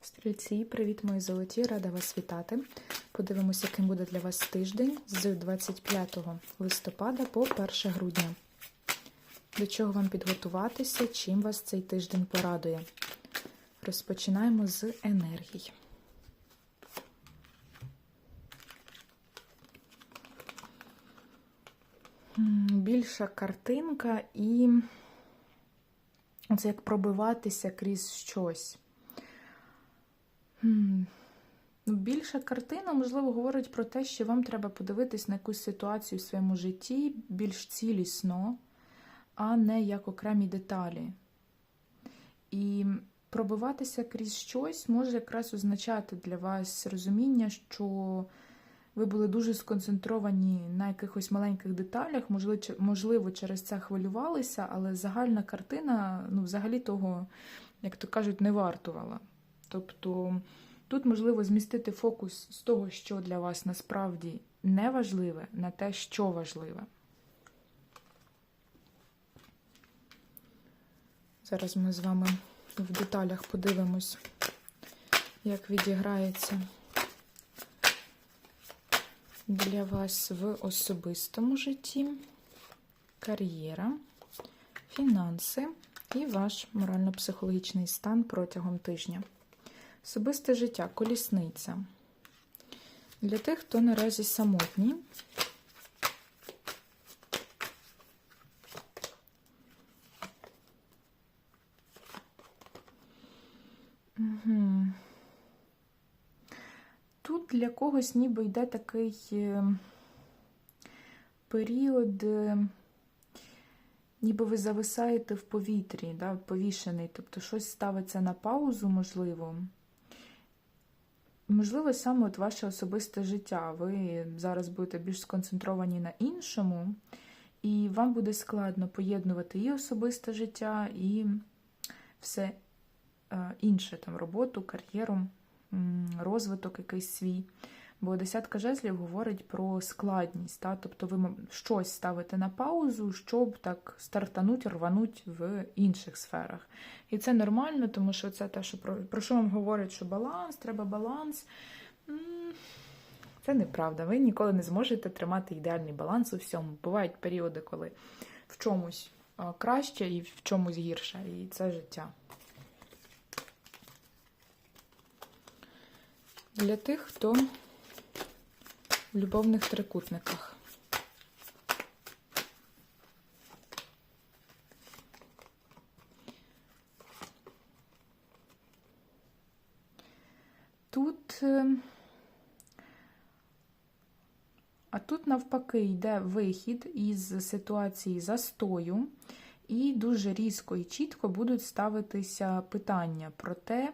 Стрільці, привіт, мої золоті! Рада вас вітати. Подивимося, яким буде для вас тиждень з 25 листопада по 1 грудня. До чого вам підготуватися, чим вас цей тиждень порадує. Розпочинаємо з енергій. Більша картинка і це як пробиватися крізь щось. Ну, Більша картина, можливо, говорить про те, що вам треба подивитись на якусь ситуацію в своєму житті більш цілісно, а не як окремі деталі. І пробиватися крізь щось може якраз означати для вас розуміння, що ви були дуже сконцентровані на якихось маленьких деталях, можливо, через це хвилювалися, але загальна картина, ну, взагалі того, як то кажуть, не вартувала. Тобто тут можливо змістити фокус з того, що для вас насправді не важливе, на те, що важливе. Зараз ми з вами в деталях подивимось, як відіграється для вас в особистому житті, кар'єра, фінанси і ваш морально-психологічний стан протягом тижня. Особисте життя, колісниця. Для тих, хто наразі самотній. Тут для когось ніби йде такий е, період, е, ніби ви зависаєте в повітрі, да, повішений, тобто щось ставиться на паузу, можливо. Можливо, саме от ваше особисте життя. Ви зараз будете більш сконцентровані на іншому, і вам буде складно поєднувати і особисте життя, і все е, інше, там, роботу, кар'єру, розвиток якийсь свій. Бо десятка жезлів говорить про складність, та? тобто ви щось ставите на паузу, щоб так стартануть, рвануть в інших сферах. І це нормально, тому що це те, що про, про що вам говорять, що баланс, треба баланс. Це неправда. Ви ніколи не зможете тримати ідеальний баланс у всьому. Бувають періоди, коли в чомусь краще і в чомусь гірше. І це життя. Для тих, хто в любовних трикутниках. Тут, а тут, навпаки, йде вихід із ситуації застою, і дуже різко і чітко будуть ставитися питання про те,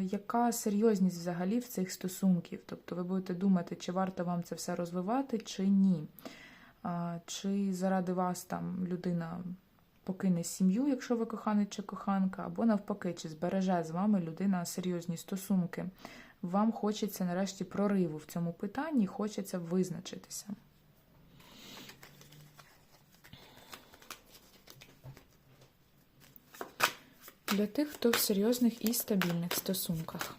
яка серйозність взагалі в цих стосунків? Тобто ви будете думати, чи варто вам це все розвивати, чи ні. Чи заради вас там людина покине сім'ю, якщо ви коханий чи коханка, або навпаки, чи збереже з вами людина серйозні стосунки. Вам хочеться нарешті прориву в цьому питанні, хочеться визначитися. Для тих, хто в серйозних і стабільних стосунках.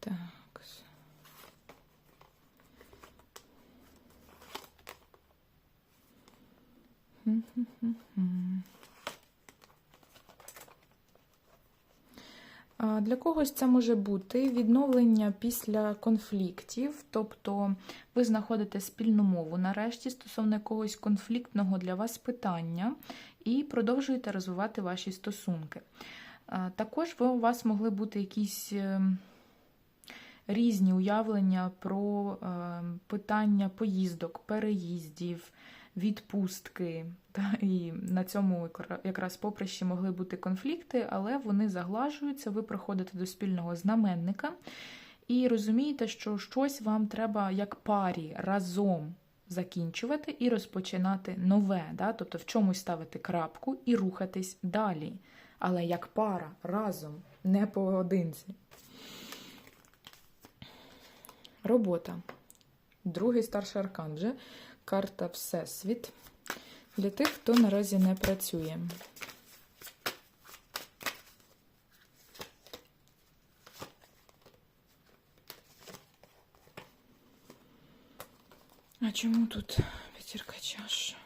Так. Для когось це може бути відновлення після конфліктів, тобто ви знаходите спільну мову нарешті стосовно якогось конфліктного для вас питання і продовжуєте розвивати ваші стосунки. Також у вас могли бути якісь е, різні уявлення про е, питання поїздок, переїздів відпустки. Та, І на цьому якраз поприщі могли бути конфлікти, але вони заглажуються, ви приходите до спільного знаменника і розумієте, що щось вам треба як парі разом закінчувати і розпочинати нове. Да? Тобто в чомусь ставити крапку і рухатись далі. Але як пара разом, не поодинці. Робота. Другий старший аркан вже. Карта Всесвіт. Для тих, хто наразі не працює. А чому тут п'ятірка чаш?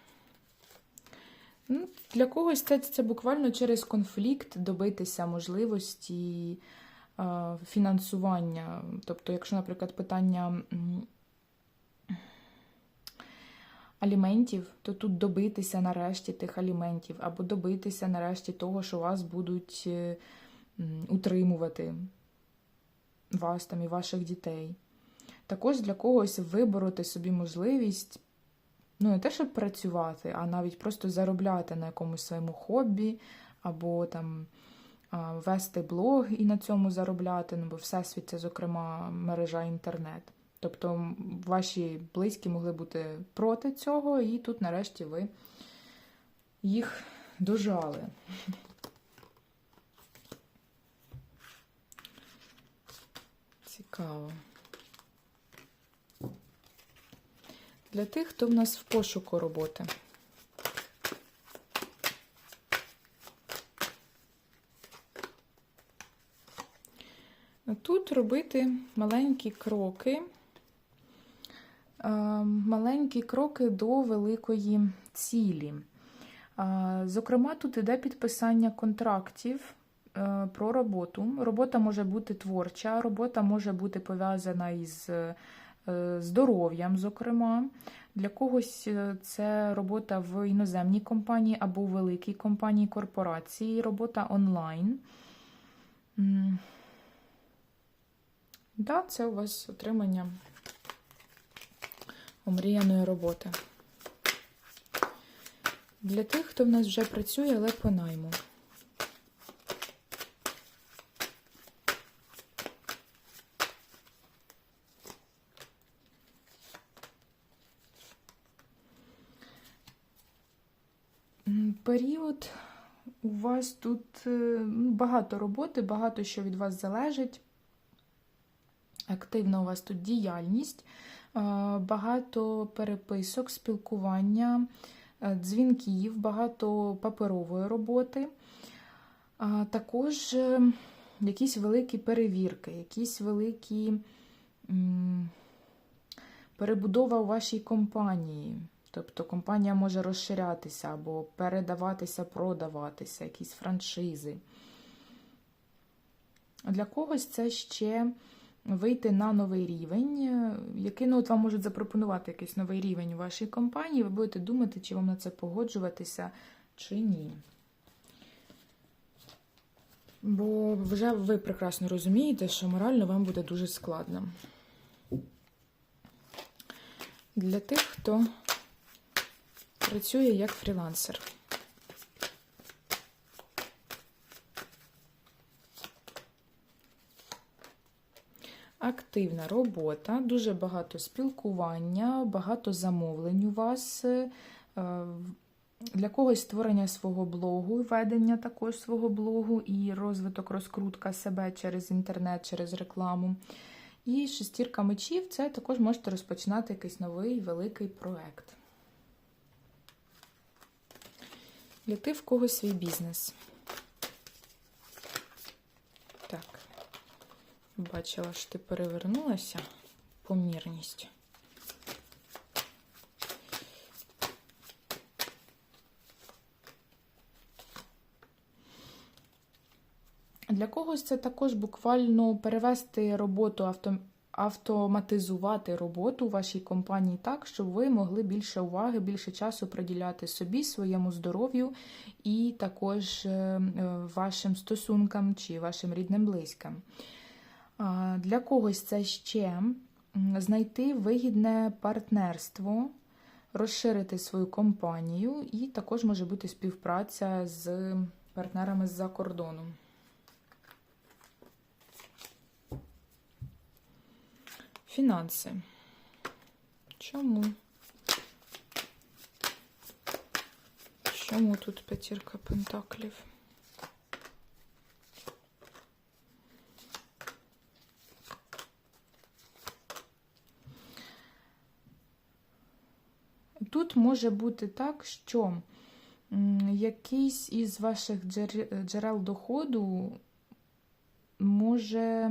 Ну, для когось це, це буквально через конфлікт добитися можливості е, фінансування. Тобто, якщо, наприклад, питання аліментів, то тут добитися нарешті тих аліментів, або добитися нарешті того, що вас будуть е, утримувати вас там і ваших дітей. Також для когось вибороти собі можливість, ну, не те, щоб працювати, а навіть просто заробляти на якомусь своєму хобі, або там вести блог і на цьому заробляти, ну, бо всесвіт це, зокрема, мережа інтернет. Тобто ваші близькі могли бути проти цього, і тут нарешті ви їх дожали. Цікаво. Для тих, хто в нас в пошуку роботи. Тут робити маленькі кроки, маленькі кроки до великої цілі. Е, Зокрема, тут іде підписання контрактів е, про роботу. Робота може бути творча, робота може бути пов'язана із е, здоров'ям, зокрема. Для когось е, це робота в іноземній компанії або в великій компанії корпорації, робота онлайн. М. Да, це у вас отримання омріяної роботи. Для тих, хто в нас вже працює, але по найму. Період у вас тут е, ну, багато роботи, багато що від вас залежить. Активна у вас тут діяльність, багато переписок, спілкування, е, дзвінків, багато паперової роботи. Також е, якісь великі перевірки, якісь великі перебудова у вашій компанії. Тобто компанія може розширятися або передаватися, продаватися, якісь франшизи. Для когось це ще вийти на новий рівень, е, який ну, от вам можуть запропонувати якийсь новий рівень у вашій компанії, ви будете думати, чи вам на це погоджуватися, чи ні. Бо вже ви прекрасно розумієте, що морально вам буде дуже складно. Для тих, хто працює як фрілансер. Активна робота, дуже багато спілкування, багато замовлень у вас. е, Для когось створення свого блогу, ведення також свого блогу і розвиток, розкрутка себе через інтернет, через рекламу. І шестірка мечів це також можете розпочинати якийсь новий великий проект. Ти в когось свій бізнес. Так. Бачила, що ти перевернулася помірність. Для когось це також буквально перевести роботу, авто, автоматизувати роботу у вашій компанії так, щоб ви могли більше уваги, більше часу приділяти собі, своєму здоров'ю і також е, е, вашим стосункам чи вашим рідним близьким. Для когось це ще знайти вигідне партнерство, розширити свою компанію, і також може бути співпраця з партнерами з-за кордону. Фінанси. Чому? Чому тут п'ятірка пентаклів? тут може бути так, що якийсь із ваших джерел доходу може.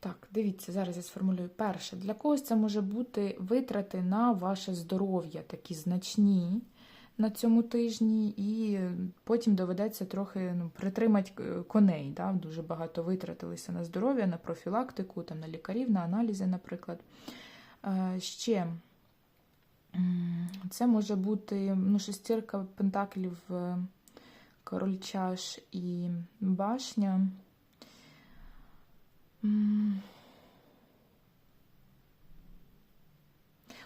Так, дивіться, зараз я сформулюю. Перше, для когось це може бути витрати на ваше здоров'я, такі значні на цьому тижні, і потім доведеться трохи ну, притримати е, коней. Да? Дуже багато витратилися на здоров'я, на профілактику, там, на лікарів, на аналізи, наприклад. Е, Ще це може бути ну, шестірка пентаклів, е, король чаш і башня.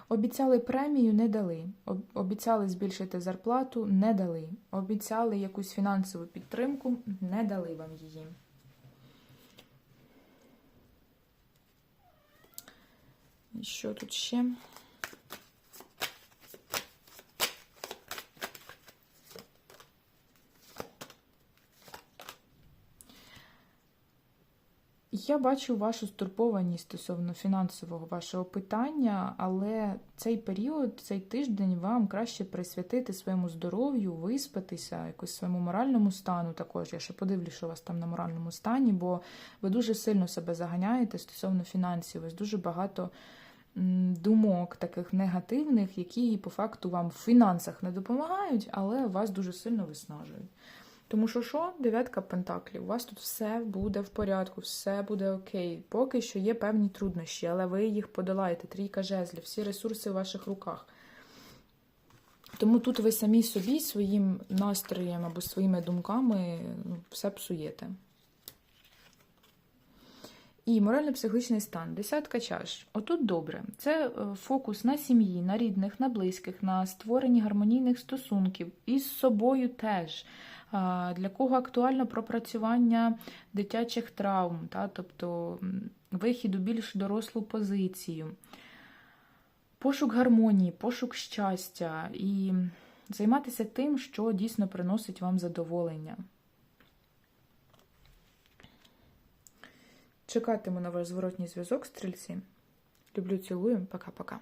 Обіцяли премію, не дали. Обіцяли збільшити зарплату, не дали. Обіцяли якусь фінансову підтримку, не дали вам її. Що тут ще? Я бачу вашу стурбованість стосовно фінансового вашого питання, але цей період, цей тиждень вам краще присвятити своєму здоров'ю, виспатися, якось своєму моральному стану також. Я ще подивлюсь, що у вас там на моральному стані, бо ви дуже сильно себе заганяєте стосовно фінансів. Вас дуже багато думок таких негативних, які по факту вам в фінансах не допомагають, але вас дуже сильно виснажують. Тому що що? Дев'ятка пентаклів. У вас тут все буде в порядку, все буде окей. Поки що є певні труднощі, але ви їх подолаєте. Трійка жезлів, всі ресурси в ваших руках. Тому тут ви самі собі своїм настроєм або своїми думками ну, все псуєте. І морально-психологічний стан. Десятка чаш. Отут добре. Це е, фокус на сім'ї, на рідних, на близьких, на створенні гармонійних стосунків і з собою теж. Для кого актуально пропрацювання дитячих травм, та, тобто вихід у більш дорослу позицію, пошук гармонії, пошук щастя і займатися тим, що дійсно приносить вам задоволення. Чекатиму на ваш зворотній зв'язок, стрільці. Люблю, цілую. Пока-пока.